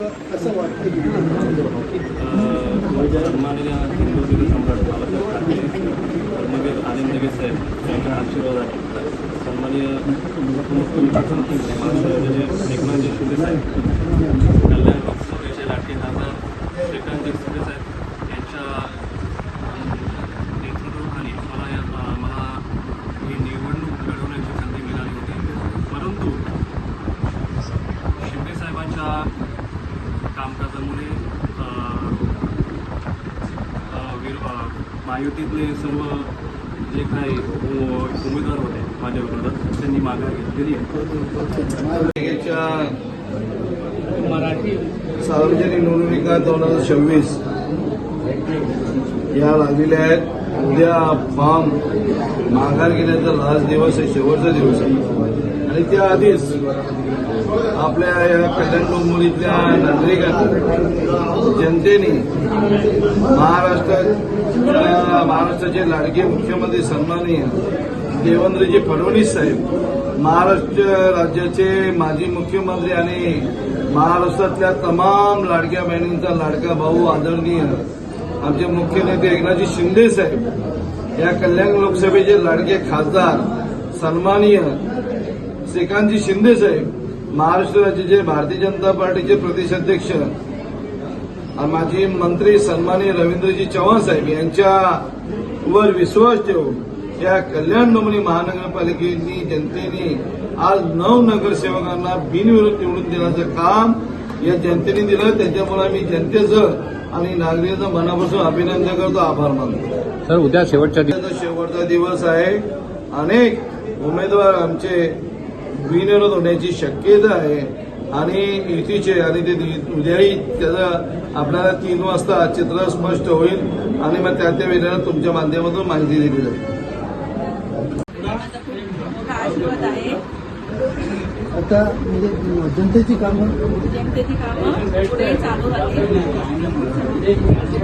असं वाटतं हिंदू सम्राट बाबासाहेब ठाकरे धर्मवीर साहेब यांच्या आशीर्वादाने सन्माननीय उपमुख्यमंत्री महाराष्ट्र एकनाथजी शिंदे साहेब कल्याण लोकसभेचे लाटके खासदार श्रीकांतजी शिंदे साहेब यांच्या नेतृत्वाखाली मला या मला ही निवडणूक लढवण्याची संधी मिळाली होती परंतु शिंदे साहेबांच्या कामकाजामुळे अ, महायुतीतले सर्व जे काही उमेदवार होते माझ्या विरोधात त्यांनी माघार घेतलेली आहे. मराठी सार्वजनिक निवडणुका दोन हजार सव्वीस या लागलेल्या आहेत. उद्या फॉर्म माघार घेण्याचा लास्ट दिवस आहे शेवटचा दिवस आहे. आणि त्या आधीच आपल्या या कल्याण डोंबिवलीतल्या नागरिकांनी जनतेने महाराष्ट्राच्या महाराष्ट्राचे लाडके मुख्यमंत्री सन्माननीय देवेंद्रजी फडणवीस साहेब महाराष्ट्र राज्याचे माजी मुख्यमंत्री आणि महाराष्ट्रातल्या तमाम लाडक्या बहिणींचा लाडका भाऊ आदरणीय आमचे मुख्य नेते एकनाथजी शिंदे साहेब या कल्याण लोकसभेचे लाडके खासदार सन्माननीय श्रीकांतजी शिंदे साहेब महाराष्ट्र राज्याचे भारतीय जनता पार्टीचे प्रदेशाध्यक्ष माजी मंत्री सन्माननीय रवींद्रजी चव्हाण साहेब यांच्यावर विश्वास ठेवून या कल्याण डोंबिवली महानगरपालिकेनी जनतेने आज नऊ नगरसेवकांना बिनविरोध निवडून देण्याचं काम या जनतेने दिलं. त्याच्यामुळे मी जनतेचं आणि नागरिकांचं मनापासून अभिनंदन करतो आभार मानतो. सर उद्या शेवटच्या शेवटचा दिवस आहे. अनेक उमेदवार आमचे बिनविरोध होण्याची शक्यता आहे. आणि युतीचे आणि ते उद्याही त्याचं आपल्याला तीन वाजता चित्र स्पष्ट होईल. आणि मग त्या त्या वेळेला तुमच्या माध्यमातून माहिती दिली जाईल. आता म्हणजे जनतेची कामं? जनतेची कामं पुढे चालू राहतील